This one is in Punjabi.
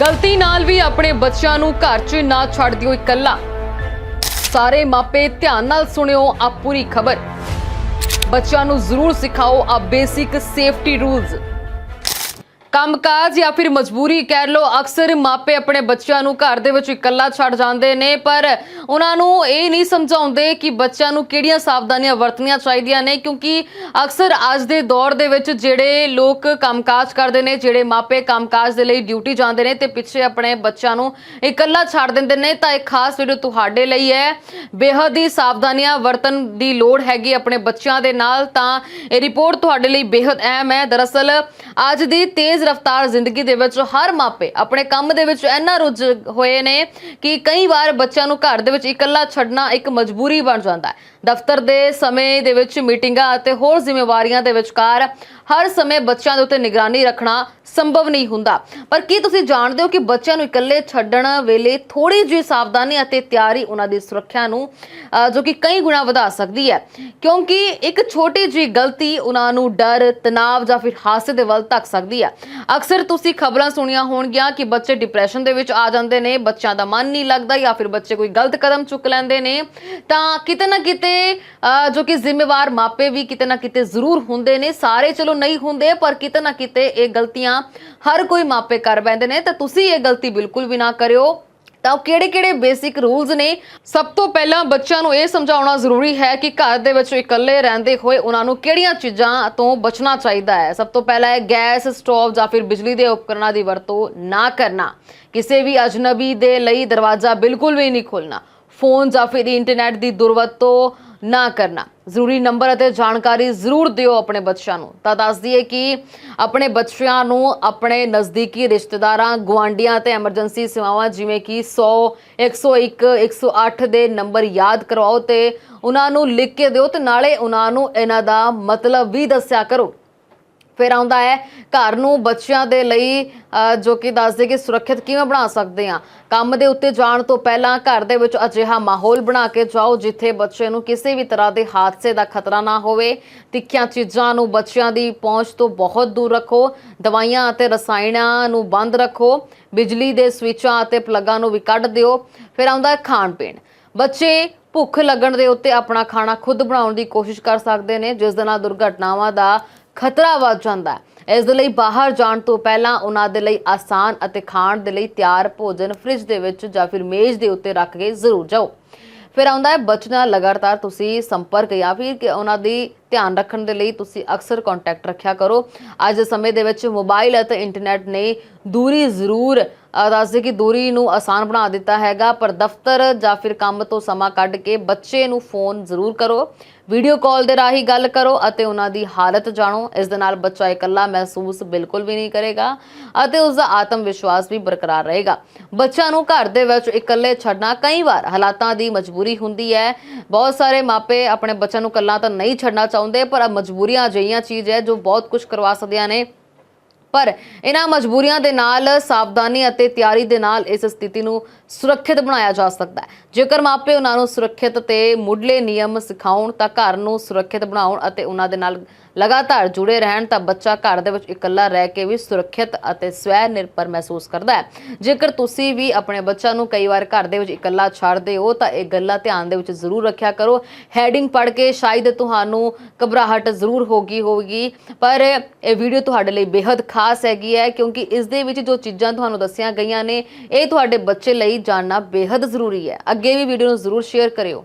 ਗਲਤੀ ਨਾਲ ਵੀ ਆਪਣੇ ਬੱਚਿਆਂ ਨੂੰ ਘਰ 'ਚ ਨਾ ਛੱਡ ਦਿਓ ਇਕੱਲਾ। ਸਾਰੇ ਮਾਪੇ ਧਿਆਨ ਨਾਲ ਸੁਣਿਓ ਆ ਪੂਰੀ ਖਬਰ। ਬੱਚਿਆਂ ਨੂੰ ਜ਼ਰੂਰ ਸਿਖਾਓ ਆ ਬੇਸਿਕ ਸੇਫਟੀ ਰੂਲਸ। ਕੰਮਕਾਜ ਜਾਂ ਫਿਰ ਮਜਬੂਰੀ ਕਹਿ ਲਓ, ਅਕਸਰ ਮਾਪੇ ਆਪਣੇ ਬੱਚਿਆਂ ਨੂੰ ਘਰ ਦੇ ਵਿੱਚ ਇਕੱਲਾ ਛੱਡ ਜਾਂਦੇ ਨੇ, ਪਰ ਉਹਨਾਂ ਨੂੰ ਇਹ ਨਹੀਂ ਸਮਝਾਉਂਦੇ ਕਿ ਬੱਚਿਆਂ ਨੂੰ ਕਿਹੜੀਆਂ ਸਾਵਧਾਨੀਆਂ ਵਰਤਣੀਆਂ ਚਾਹੀਦੀਆਂ ਨੇ, ਕਿਉਂਕਿ ਅਕਸਰ ਅੱਜ ਦੇ ਦੌਰ ਦੇ ਵਿੱਚ ਜਿਹੜੇ ਲੋਕ ਕੰਮਕਾਜ ਕਰਦੇ ਨੇ, ਜਿਹੜੇ ਮਾਪੇ ਕੰਮਕਾਜ ਦੇ ਲਈ ਡਿਊਟੀ ਜਾਂਦੇ ਨੇ ਤੇ ਪਿੱਛੇ ਆਪਣੇ ਬੱਚਿਆਂ ਨੂੰ ਇਕੱਲਾ ਛੱਡ ਦਿੰਦੇ ਨੇ, ਤਾਂ ਇੱਕ ਖਾਸ ਵੀਡੀਓ ਤੁਹਾਡੇ ਲਈ ਹੈ। ਬੇਹੱਦ ਹੀ ਸਾਵਧਾਨੀਆਂ ਵਰਤਣ ਦੀ ਲੋੜ ਹੈਗੀ ਆਪਣੇ ਬੱਚਿਆਂ ਦੇ ਨਾਲ, ਤਾਂ ਇਹ ਰਿਪੋਰਟ ਤੁਹਾਡੇ ਲਈ ਬੇਹੱਦ ਅਹਿਮ ਹੈ। ਦਰਅਸਲ, ਅੱਜ ਦੀ ਤੇਜ਼ ਰਫ਼ਤਾਰ ਜ਼ਿੰਦਗੀ ਦੇ ਵਿੱਚ ਹਰ ਮਾਪੇ ਆਪਣੇ ਕੰਮ ਦੇ ਵਿੱਚ ਇੰਨਾ ਰੁੱਝ ਹੋਏ ਨੇ ਕਿ ਕਈ ਵਾਰ ਬੱਚਿਆਂ ਨੂੰ ਘਰ ਦੇ ਵਿੱਚ ਇਕੱਲਾ ਛੱਡਣਾ ਇੱਕ ਮਜਬੂਰੀ ਬਣ ਜਾਂਦਾ ਹੈ। ਦਫ਼ਤਰ ਦੇ ਸਮੇਂ ਦੇ ਵਿੱਚ ਮੀਟਿੰਗਾਂ ਅਤੇ ਹੋਰ ਜ਼ਿੰਮੇਵਾਰੀਆਂ ਦੇ ਵਿਚਕਾਰ ਹਰ ਸਮੇਂ ਬੱਚਿਆਂ ਦੇ ਉੱਤੇ ਨਿਗਰਾਨੀ ਰੱਖਣਾ ਸੰਭਵ ਨਹੀਂ ਹੁੰਦਾ। ਪਰ ਕੀ ਤੁਸੀਂ ਜਾਣਦੇ ਹੋ ਕਿ ਬੱਚਿਆਂ ਨੂੰ ਇਕੱਲੇ ਛੱਡਣ ਵੇਲੇ ਥੋੜੀ ਜਿਹੀ ਸਾਵਧਾਨੀ ਅਤੇ ਤਿਆਰੀ ਉਹਨਾਂ ਦੀ ਸੁਰੱਖਿਆ ਨੂੰ ਜੋ ਕਿ ਕਈ ਗੁਣਾ ਵਧਾ ਸਕਦੀ ਹੈ? ਕਿਉਂਕਿ ਇੱਕ ਛੋਟੀ ਜਿਹੀ ਗਲਤੀ ਉਹਨਾਂ ਨੂੰ ਡਰ ਤਣਾਅ ਜਾਂ ਫਿਰ ਹਾਸੇ ਦੇ ਵੱਲ ਧੱਕ ਸਕਦੀ ਹੈ। ਅਕਸਰ ਤੁਸੀਂ ਖਬਰਾਂ ਸੁਣੀਆਂ ਹੋਣਗੀਆਂ ਕਿ ਬੱਚੇ ਡਿਪਰੈਸ਼ਨ ਦੇ ਵਿੱਚ ਆ ਜਾਂਦੇ ਨੇ, ਬੱਚਿਆਂ ਦਾ ਮਨ ਨਹੀਂ ਲੱਗਦਾ ਜਾਂ ਫਿਰ ਬੱਚੇ ਕੋਈ ਗਲਤ ਕਦਮ ਚੁੱਕ ਲੈਂਦੇ ਨੇ। ਤਾਂ ਕਿਤੇ ਨਾ ਕਿਤੇ ਅ, ਜੋ ਕਿ ਜ਼ਿੰਮੇਵਾਰ ਮਾਪੇ ਵੀ ਕਿਤੇ ਨਾ ਕਿਤੇ ਜ਼ਰੂਰ ਹੁੰਦੇ ਨੇ। ਸਾਰੇ ਚਲੋ ਨਹੀਂ ਹੁੰਦੇ ਪਰ ਕਿਤੇ ਨਾ ਕਿਤੇ ਇਹ ਗਲਤੀਆਂ ਹਰ ਕੋਈ ਮਾਪੇ ਕਰ ਬੈਂਦੇ ਨੇ। ਤਾਂ ਤੁਸੀਂ ਇਹ ਗਲਤੀ ਬਿਲਕੁਲ ਵੀ ਨਾ ਕਰਿਓ। ਤਾਂ ਕਿਹੜੇ-ਕਿਹੜੇ ਬੇਸਿਕ ਰੂਲਸ ਨੇ? ਸਭ ਤੋਂ ਪਹਿਲਾਂ ਬੱਚਿਆਂ ਨੂੰ ਇਹ ਸਮਝਾਉਣਾ ਜ਼ਰੂਰੀ ਹੈ ਕਿ ਘਰ ਦੇ ਵਿੱਚ ਇਕੱਲੇ ਰਹਿੰਦੇ ਹੋਏ ਉਹਨਾਂ ਨੂੰ ਕਿਹੜੀਆਂ ਚੀਜ਼ਾਂ ਤੋਂ ਬਚਣਾ ਚਾਹੀਦਾ ਹੈ? ਸਭ ਤੋਂ ਪਹਿਲਾਂ ਹੈ ਗੈਸ ਸਟੋਵ ਜਾਂ ਫਿਰ ਬਿਜਲੀ ਦੇ ਉਪਕਰਨਾਂ ਦੀ ਵਰਤੋਂ ਨਾ ਕਰਨਾ। ਕਿਸੇ ਵੀ ਅਜਨਬੀ ਦੇ ਲਈ ਦਰਵਾਜ਼ਾ ਬਿਲਕੁਲ ਵੀ ਨਹੀਂ ਖੋਲਣਾ ਫੋਨ ਜਾਂ ਫਿਰ ਇੰਟਰਨੈਟ ਦੀ ਦੁਰਵਰਤੋਂ ਨਾ ਕਰਨਾ। ਜ਼ਰੂਰੀ ਨੰਬਰ ਅਤੇ ਜਾਣਕਾਰੀ ਜ਼ਰੂਰ ਦਿਓ ਆਪਣੇ ਬੱਚਿਆਂ ਨੂੰ। ਤਾਂ ਦੱਸ ਦਈਏ ਕਿ ਆਪਣੇ ਬੱਚਿਆਂ ਨੂੰ ਆਪਣੇ ਨਜ਼ਦੀਕੀ ਰਿਸ਼ਤੇਦਾਰਾਂ, ਗੁਆਂਢੀਆਂ ਤੇ ਐਮਰਜੈਂਸੀ ਸੇਵਾਵਾਂ ਜਿਵੇਂ ਕਿ 100 101 108 ਦੇ ਨੰਬਰ ਯਾਦ ਕਰਵਾਓ ਤੇ ਉਹਨਾਂ ਨੂੰ ਲਿਖ ਕੇ ਦਿਓ ਤੇ ਨਾਲੇ ਉਹਨਾਂ ਨੂੰ ਇਹਨਾਂ ਦਾ ਮਤਲਬ ਵੀ ਦੱਸਿਆ ਕਰੋ। ਫਿਰ ਆਉਂਦਾ ਹੈ ਘਰ ਨੂੰ ਬੱਚਿਆਂ ਦੇ ਲਈ ਜੋ ਕਿ ਦੱਸਦੇ ਕਿ ਸੁਰੱਖਿਅਤ ਕਿਵੇਂ ਬਣਾ ਸਕਦੇ ਆ ਕੰਮ ਦੇ ਉੱਤੇ ਜਾਣ ਤੋਂ ਪਹਿਲਾਂ ਘਰ ਦੇ ਵਿੱਚ ਅਜਿਹਾ ਮਾਹੌਲ ਬਣਾ ਕੇ ਜਾਓ, ਜਿੱਥੇ ਬੱਚੇ ਨੂੰ ਕਿਸੇ ਵੀ ਤਰ੍ਹਾਂ ਦੇ ਹਾਦਸੇ ਦਾ ਖਤਰਾ ਨਾ ਹੋਵੇ। ਤਿੱਖੀਆਂ ਚੀਜ਼ਾਂ ਨੂੰ ਬੱਚਿਆਂ ਦੀ ਪਹੁੰਚ ਤੋਂ ਬਹੁਤ ਦੂਰ ਰੱਖੋ। ਦਵਾਈਆਂ ਅਤੇ ਰਸਾਇਣਾਂ ਨੂੰ ਬੰਦ ਰੱਖੋ। ਬਿਜਲੀ ਦੇ ਸਵਿੱਚਾਂ ਅਤੇ ਪਲੱਗਾਂ ਨੂੰ ਵੀ ਕੱਢ ਦਿਓ। ਫਿਰ ਆਉਂਦਾ ਹੈ ਖਾਣ ਪੀਣ। ਬੱਚੇ ਭੁੱਖ ਲੱਗਣ ਦੇ ਉੱਤੇ ਆਪਣਾ ਖਾਣਾ ਖੁਦ ਬਣਾਉਣ ਦੀ ਕੋਸ਼ਿਸ਼ ਕਰ ਸਕਦੇ ਨੇ, ਜਿਸ ਦੇ ਨਾਲ ਦੁਰਘਟਨਾਵਾਂ ਦਾ ਖਤਰਾ ਵੱਧ ਜਾਂਦਾ ਹੈ। ਇਸ ਦੇ ਲਈ ਬਾਹਰ ਜਾਣ ਤੋਂ ਪਹਿਲਾਂ ਉਹਨਾਂ ਦੇ ਲਈ ਆਸਾਨ ਅਤੇ ਖਾਣ ਦੇ ਲਈ ਤਿਆਰ ਭੋਜਨ ਫ੍ਰਿਜ ਦੇ ਵਿੱਚ ਜਾਂ ਫਿਰ ਮੇਜ਼ ਦੇ ਉੱਤੇ ਰੱਖ ਕੇ ਜ਼ਰੂਰ ਜਾਓ। ਫਿਰ ਆਉਂਦਾ ਹੈ ਬੱਚਿਆਂ ਲਗਾਤਾਰ ਤੁਸੀਂ ਸੰਪਰਕ ਜਾਂ ਫਿਰ ਕਿ ਉਹਨਾਂ ਦੀ ਧਿਆਨ ਰੱਖਣ ਦੇ ਲਈ ਤੁਸੀਂ ਅਕਸਰ ਕੰਟੈਕਟ ਰੱਖਿਆ ਕਰੋ। ਅੱਜ ਦੇ ਸਮੇਂ ਦੇ ਵਿੱਚ ਮੋਬਾਈਲ ਅਤੇ ਇੰਟਰਨੈਟ ਨੇ ਦੂਰੀ ਜ਼ਰੂਰ ਦੱਸਦੇ ਕਿ ਦੂਰੀ ਨੂੰ ਆਸਾਨ ਬਣਾ ਦਿੱਤਾ ਹੈਗਾ, ਪਰ ਦਫ਼ਤਰ ਜਾਂ ਫਿਰ ਕੰਮ ਤੋਂ ਸਮਾਂ ਕੱਢ ਕੇ ਬੱਚੇ ਨੂੰ ਫੋਨ ਜ਼ਰੂਰ ਕਰੋ। ਵੀਡੀਓ ਕਾਲ ਦੇ ਰਾਹੀਂ ਗੱਲ ਕਰੋ ਅਤੇ ਉਹਨਾਂ ਦੀ ਹਾਲਤ ਜਾਣੋ। ਇਸ ਦੇ ਨਾਲ ਬੱਚਾ ਇਕੱਲਾ ਮਹਿਸੂਸ ਬਿਲਕੁਲ ਵੀ ਨਹੀਂ ਕਰੇਗਾ ਅਤੇ ਉਸ ਦਾ ਆਤਮ ਵਿਸ਼ਵਾਸ ਵੀ ਬਰਕਰਾਰ ਰਹੇਗਾ। ਬੱਚਿਆਂ ਨੂੰ ਘਰ ਦੇ ਵਿੱਚ ਇਕੱਲੇ ਛੱਡਣਾ ਕਈ ਵਾਰ ਹਾਲਾਤਾਂ ਦੀ ਮਜਬੂਰੀ ਹੁੰਦੀ ਹੈ। ਬਹੁਤ ਸਾਰੇ ਮਾਪੇ ਆਪਣੇ ਬੱਚਿਆਂ ਨੂੰ ਇਕੱਲਾ ਤਾਂ ਨਹੀਂ ਛੱਡਣਾ ਚਾਹੁੰਦੇ, ਪਰ ਮਜਬੂਰੀਆਂ ਅਜਿਹੀਆਂ ਚੀਜ਼ ਹੈ ਜੋ ਬਹੁਤ ਕੁਝ ਕਰਵਾ ਸਕਦੀਆਂ ਨੇ। ਪਰ ਇਹਨਾਂ ਮਜਬੂਰੀਆਂ ਦੇ ਨਾਲ, ਸਾਵਧਾਨੀ ਅਤੇ ਤਿਆਰੀ ਦੇ ਨਾਲ ਇਸ ਸਥਿਤੀ ਨੂੰ ਸੁਰੱਖਿਅਤ ਬਣਾਇਆ ਜਾ ਸਕਦਾ ਹੈ। ਜੇਕਰ ਮਾਪੇ ਉਹਨਾਂ ਨੂੰ ਸੁਰੱਖਿਅਤ ਤੇ ਮੁੱਢਲੇ ਨਿਯਮ ਸਿਖਾਉਣ ਤਾਂ ਘਰ ਨੂੰ ਸੁਰੱਖਿਅਤ ਬਣਾਉਣ ਅਤੇ ਉਹਨਾਂ ਦੇ ਨਾਲ ਲਗਾਤਾਰ ਜੁੜੇ ਰਹਿਣ ਤਾਂ ਬੱਚਾ ਘਰ ਦੇ ਵਿੱਚ ਇਕੱਲਾ ਰਹਿ ਕੇ ਵੀ ਸੁਰੱਖਿਅਤ ਅਤੇ ਸਵੈ ਨਿਰਭਰ ਮਹਿਸੂਸ ਕਰਦਾ ਹੈ। ਜੇਕਰ ਤੁਸੀਂ ਵੀ ਆਪਣੇ ਬੱਚਾ ਨੂੰ ਕਈ ਵਾਰ ਘਰ ਦੇ ਵਿੱਚ ਇਕੱਲਾ ਛੱਡਦੇ ਹੋ ਤਾਂ ਇਹ ਗੱਲਾਂ ਧਿਆਨ ਦੇ ਵਿੱਚ ਜ਼ਰੂਰ ਰੱਖਿਆ ਕਰੋ। ਹੈਡਿੰਗ ਪੜ੍ਹ ਕੇ ਸ਼ਾਇਦ ਤੁਹਾਨੂੰ ਘਬਰਾਹਟ ਜ਼ਰੂਰ ਹੋਗੀ ਹੋਗੀ ਪਰ ਇਹ ਵੀਡੀਓ ਤੁਹਾਡੇ ਲਈ ਬੇहद ਖਾਸ ਹੈਗੀ ਹੈ, ਕਿਉਂਕਿ ਇਸ ਦੇ ਵਿੱਚ ਜੋ ਚੀਜ਼ਾਂ ਤੁਹਾਨੂੰ ਦੱਸੀਆਂ ਗਈਆਂ ਨੇ, ਇਹ ਤੁਹਾਡੇ ਬੱਚੇ ਲਈ ਜਾਣਨਾ ਬੇहद ਜ਼ਰੂਰੀ ਹੈ। ਅੱਗੇ ਵੀ ਵੀਡੀਓ ਨੂੰ ਜ਼ਰੂਰ ਸ਼ੇਅਰ ਕਰਿਓ।